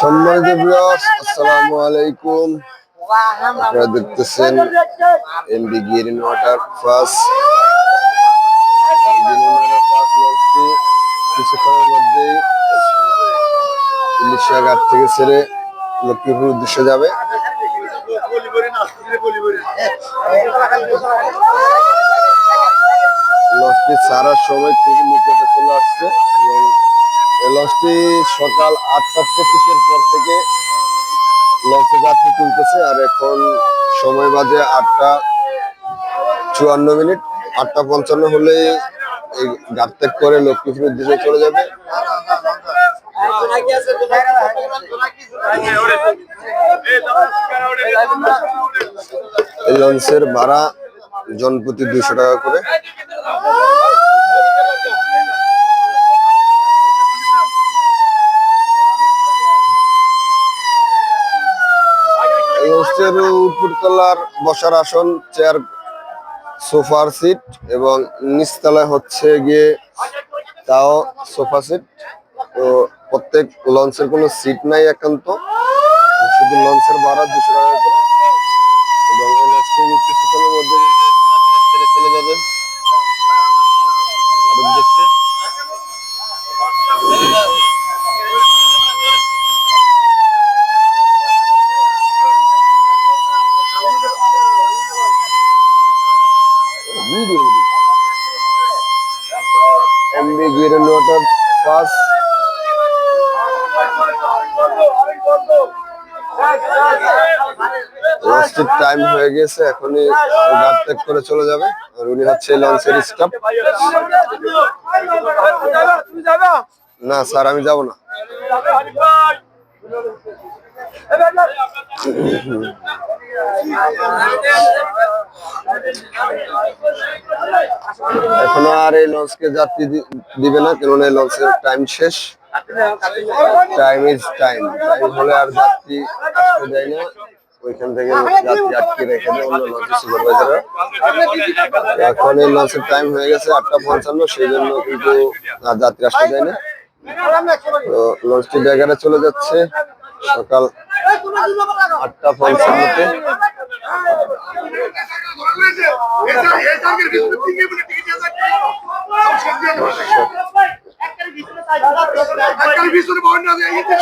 সম্মানিত ভিউয়ার্স আসসালামু আলাইকুম। আপনারা দেখতেছেন এমবি গিরিন ওয়াটার ফাস কিছুক্ষণের মধ্যেই ইলিশা ঘাট থেকে ছেড়ে লক্ষ্মীপুর উদ্দেশ্যে যাবে। লঞ্চটি ছাড়ার সময় থেকে নিকটে চলে আসছে এবং এই লঞ্চটি সকাল আটটা পঁচিশের পর থেকে লঞ্চে যাত্রী তুলতেছে আর এখন সময় বাজে আটটা চুয়ান্ন মিনিট। আটটা পঞ্চান্ন হলে এই ঘাট ত্যাগ করে লক্ষ্মীপুর উদ্দেশ্যে চলে যাবে। এই লঞ্চের ভাড়া জনপ্রতি দুইশো টাকা করে। হোস্টেল উপরতলার বসার আসন, চেয়ার, সোফার সিট এবং নিচতলায় হচ্ছে গিয়ে তাও সোফা সিট। তো প্রত্যেক লঞ্চের কোনো সিট নাই একান্ত। শুধু লঞ্চের ভাড়া দুশো টাকা করে এবং এই লঞ্চটি কিছুক্ষণের মধ্যে ছেড়ে চলে যাবে আরব দেশে। এমবি গিরেন ওয়াটার পাস লঞ্চটির টাইম হয়ে গেছে, এখনই গাড় ত্যাগ করে চলে যাবে। আর উনি হচ্ছে লঞ্চের স্টাফ না, স্যার, আমি যাব না। এখনও আর এই লঞ্চকে যাত্রী দিবে না, কেননা এই লঞ্চের টাইম শেষ। টাইম ইজ টাইম টাইম হলে আর যাত্রী আসতে দেয় না। ওইখান থেকে যাত্রী আটকে রেখে অন্য লঞ্চের এখন এই লঞ্চের টাইম হয়ে গেছে আটটা পঞ্চান্ন, সেই জন্য কিন্তু আর যাত্রী আসতে না। তো ড্যাগারে চলে যাচ্ছে সকাল আটটা পঞ্চান্নতে।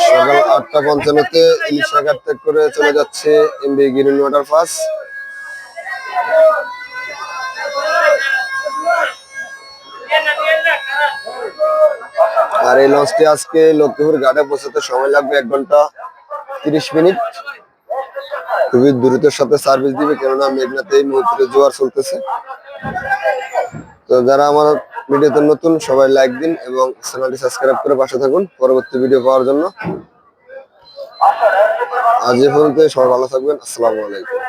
সকাল আটটা পঞ্চান্নতে ইলিশা ঘাট ত্যাগ করে চলে যাচ্ছে এমবি গ্রিন ওয়াটার পাস। আর এই লঞ্চটি আজকে লক্ষ্মীপুর ঘাটে পৌঁছাতে সময় লাগবে এক ঘণ্টা তিরিশ মিনিট। খুবই দ্রুতের সাথে সার্ভিস দিবে, কেননা মেঘনাতে এই মুহূর্তে জোয়ার চলতেছে। তো যারা আমার ভিডিওতে নতুন, সবাই লাইক দিন এবং চ্যানেলটি সাবস্ক্রাইব করে পাশে থাকুন পরবর্তী ভিডিও পাওয়ার জন্য। আজ এ পর্যন্ত সবাই ভালো থাকবেন, আসসালামু আলাইকুম।